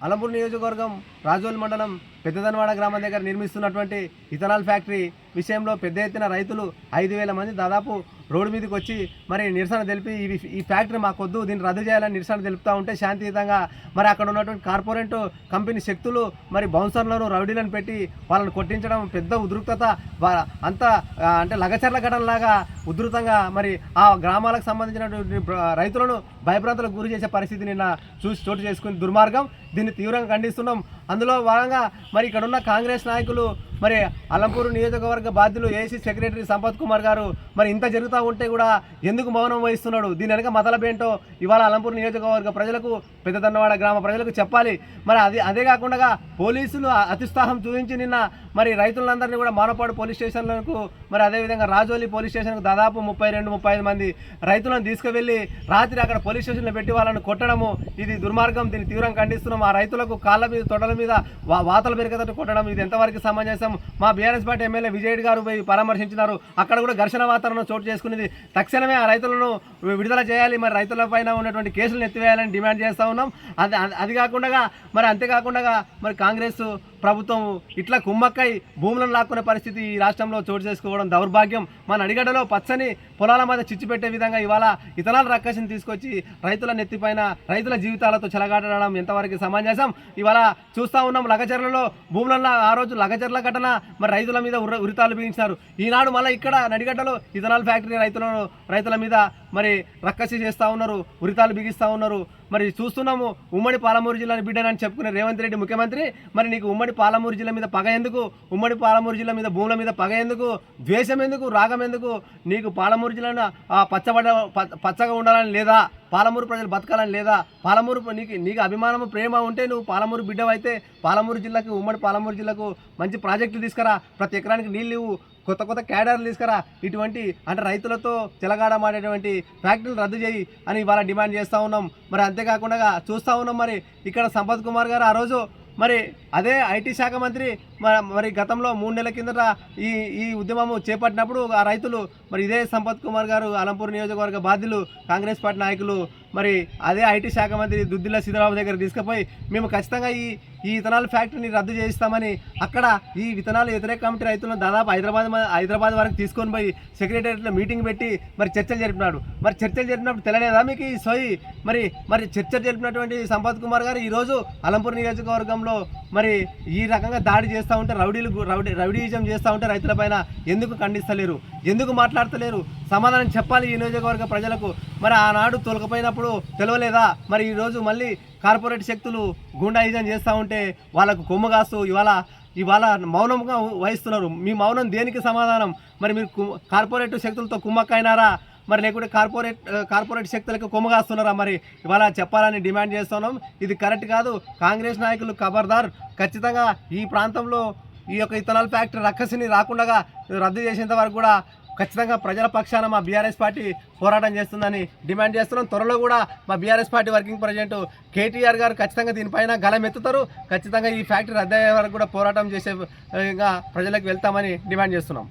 అలంపూర్ నియోజకవర్గం రాజోల్ మండలం పెద్దదనవాడ గ్రామం దగ్గర నిర్మిస్తున్నటువంటి ఇథనాల్ ఫ్యాక్టరీ విషయంలో పెద్ద ఎత్తున రైతులు ఐదు వేల మంది దాదాపు రోడ్డు మీదకి వచ్చి మరి నిరసన తెలిపి ఇవి ఈ ఫ్యాక్టరీ మాకొద్దు దీన్ని రద్దు చేయాలని నిరసన తెలుపుతూ ఉంటే శాంతియుతంగా మరి అక్కడ ఉన్నటువంటి కార్పొరేట్ కంపెనీ శక్తులు మరి బౌన్సర్లను రౌడీలను పెట్టి వాళ్ళని కొట్టించడం పెద్ద ఉధృక్తత వా- అంతా అంటే లగచర్ల ఘటనలాగా ఉధృతంగా మరి ఆ గ్రామాలకు సంబంధించినటువంటి రైతులను భయభ్రాంతులకు గురి చేసే పరిస్థితి నిన్న చూసి చోటు చేసుకుని దుర్మార్గం. దీన్ని తీవ్రంగా ఖండిస్తున్నాం. అందులో భాగంగా మరి ఇక్కడ ఉన్న కాంగ్రెస్ నాయకులు మరి అలంపూరు నియోజకవర్గ బాధ్యులు ఏసీ సెక్రటరీ సంపత్ కుమార్ గారు మరి ఇంత జరుగుతూ ఉంటే కూడా ఎందుకు మౌనం వహిస్తున్నాడు? దీని వెనక మతలబేంటో ఇవాళ అలంపూర్ నియోజకవర్గ ప్రజలకు పెద్దదన్నవాడ గ్రామ ప్రజలకు చెప్పాలి. మరి అది అదే కాకుండా పోలీసులు అతిస్తాహం చూపించి నిన్న మరి రైతులందరినీ కూడా మానపాడు పోలీస్ స్టేషన్లకు మరి అదేవిధంగా రాజోలి పోలీస్ స్టేషన్కు దాదాపు ముప్పై రెండు ముప్పై ఐదు మంది రైతులను తీసుకువెళ్ళి రాత్రి అక్కడ పోలీస్ స్టేషన్లో పెట్టి వాళ్ళని కొట్టడము ఇది దుర్మార్గం. దీన్ని తీవ్రంగా ఖండిస్తున్నాం. ఆ రైతులకు కాళ్ళ మీద తొడల మీద వాతలు పెరిగేటట్టు కొట్టడం ఇది ఎంతవరకు సమంజసం? మా బీఆర్ఎస్ పార్టీ ఎమ్మెల్యే విజయ్ గారు పోయి పరామర్శించినారు. అక్కడ కూడా ఘర్షణ వాతావరణం చోటు చేసుకునేది. తక్షణమే ఆ రైతులను విడుదల చేయాలి. మరి రైతుల పైన ఉన్నటువంటి కేసులను ఎత్తివేయాలని డిమాండ్ చేస్తూ ఉన్నాం. అది అది- అది కాకుండా మరి అంతేకాకుండా మరి కాంగ్రెస్ ప్రభుత్వం ఇట్లా కుమ్మక్కై భూములను లాక్కునే పరిస్థితి ఈ రాష్ట్రంలో చోటు చేసుకోవడం దౌర్భాగ్యం. మన అడిగడలో పచ్చని పొలాల మీద చిచ్చు పెట్టే విధంగా ఇవాళ ఇతనాల రక్కసిని తీసుకొచ్చి రైతుల నెత్తిపైన రైతుల జీవితాలతో చెలగాటడం ఎంతవరకు సమంజసం ఇవాళ చూస్తా ఉన్నాం లగచర్లలో భూములలో ఆ రోజు లగచర్ల ఘటన మరి రైతుల మీద ఉర్ర- ఉరితాలు బిగించినారు. ఈనాడు మళ్ళీ ఇక్కడ నడిగడ్డలో ఇథనాల్ ఫ్యాక్టరీ రైతులను రైతుల మీద మరి రక్కసి చేస్తూ ఉన్నారు ఉరితాలు బిగిస్తూ ఉన్నారు. మరి చూస్తున్నాము ఉమ్మడి పాలమూరు జిల్లాని బిడ్డనని చెప్పుకునే రేవంత్ రెడ్డి ముఖ్యమంత్రి. మరి నీకు ఉమ్మడి పాలమూరు జిల్లా మీద పగ ఎందుకు? ఉమ్మడి పాలమూరు జిల్లా మీద భూముల మీద పగ ఎందుకు? ద్వేషం ఎందుకు? రాగం ఎందుకు? నీకు పాలమూరు జిల్లాను పచ్చబడ పచ్చగా ఉండాలని లేదా? పాలమూరు ప్రజలు బతకాలని లేదా? పాలమూరు నీకు నీకు అభిమానము ప్రేమ ఉంటే నువ్వు పాలమూరు బిడ్డవైతే పాలమూరు జిల్లాకు ఉమ్మడి పాలమూరు జిల్లాకు మంచి ప్రాజెక్టులు తీసుకురా. ప్రతి ఎకరానికి నీళ్ళు కొత్త కొత్త క్యాడర్లు తీసుకురా. ఇటువంటి అంటే రైతులతో చెలగాడమాడేటువంటి ఫ్యాక్టరీలు రద్దు చేయి అని ఇవాళ డిమాండ్ చేస్తూ ఉన్నాం. మరి అంతేకాకుండా చూస్తూ ఉన్నాం మరి ఇక్కడ సంపత్ కుమార్ గారు ఆ రోజు మరి అదే ఐటీ శాఖ మంత్రి మ- మరి గతంలో మూడు నెలల కిందట ఈ ఈ ఉద్యమము చేపట్టినప్పుడు ఆ రైతులు మరి ఇదే సంపత్ కుమార్ గారు అలంపూర్ నియోజకవర్గ బాధ్యులు కాంగ్రెస్ పార్టీ నాయకులు మరి అదే ఐటీ శాఖ మంత్రి దుద్దిల్ల సీతారావు దగ్గర తీసుకుపోయి మేము ఖచ్చితంగా ఈ ఈ విత్తనాల ఫ్యాక్టరీని రద్దు చేయిస్తామని అక్కడ ఈ విత్తనాలు వ్యతిరేక కమిటీ రైతులను దాదాపు హైదరాబాద్ హైదరాబాద్ వరకు తీసుకొని పోయి సెక్రటేరియట్లో మీటింగ్ పెట్టి మరి చర్చలు జరిపినాడు. మరి చర్చలు జరిపినప్పుడు తెలియలేదా మీకు ఈ సోయి? మరి మరి చర్చలు జరిపినటువంటి సంపత్ కుమార్ గారు ఈరోజు అలంపూర్ నియోజకవర్గంలో మరి ఈ రకంగా దాడి చేస్తూ ఉంటే రౌడీలు రౌడీ రౌడీజం చేస్తూ ఉంటే రైతులపైన ఎందుకు ఖండిస్తలేరు? ఎందుకు మాట్లాడతలేరు? సమాధానం చెప్పాలి ఈ నియోజకవర్గ ప్రజలకు. మరి ఆనాడు తొలకపోయినప్పుడు తెలవలేదా? మరి ఈరోజు మళ్ళీ కార్పొరేట్ శక్తులు గుండాయిజం చేస్తూ ఉంటే వాళ్ళకు కొమ్ము కాస్తూ ఇవాళ ఇవాళ మౌనంగా వహిస్తున్నారు. మీ మౌనం దేనికి సమాధానం? మరి మీరు కు- కార్పొరేట్ శక్తులతో కుమ్మక్కైనారా మరి లేకుంటే కార్పొరేట్ కార్పొరేట్ శక్తులకు కొమ్మగాస్తున్నారా మరి? ఇవాళ చెప్పాలని డిమాండ్ చేస్తున్నాం. ఇది కరెక్ట్ కాదు. కాంగ్రెస్ నాయకులు ఖబర్దార్. ఖచ్చితంగా ఈ ప్రాంతంలో ఈ యొక్క ఇథనాల్ ఫ్యాక్టరీ రక్కసిని రాకుండా రద్దు చేసేంత వరకు కూడా ఖచ్చితంగా ప్రజల పక్షాన మా బీఆర్ఎస్ పార్టీ పోరాటం చేస్తుందని డిమాండ్ చేస్తున్నాం. త్వరలో కూడా మా BRS party working president KTR garu ఖచ్చితంగా దీనిపైన గలం ఎత్తుతారు ఖచ్చితంగా ఈ ఫ్యాక్టరీ రద్దయ్యే వరకు కూడా పోరాటం చేసే ఇంకా ప్రజలకు వెళ్తామని డిమాండ్ చేస్తున్నాం.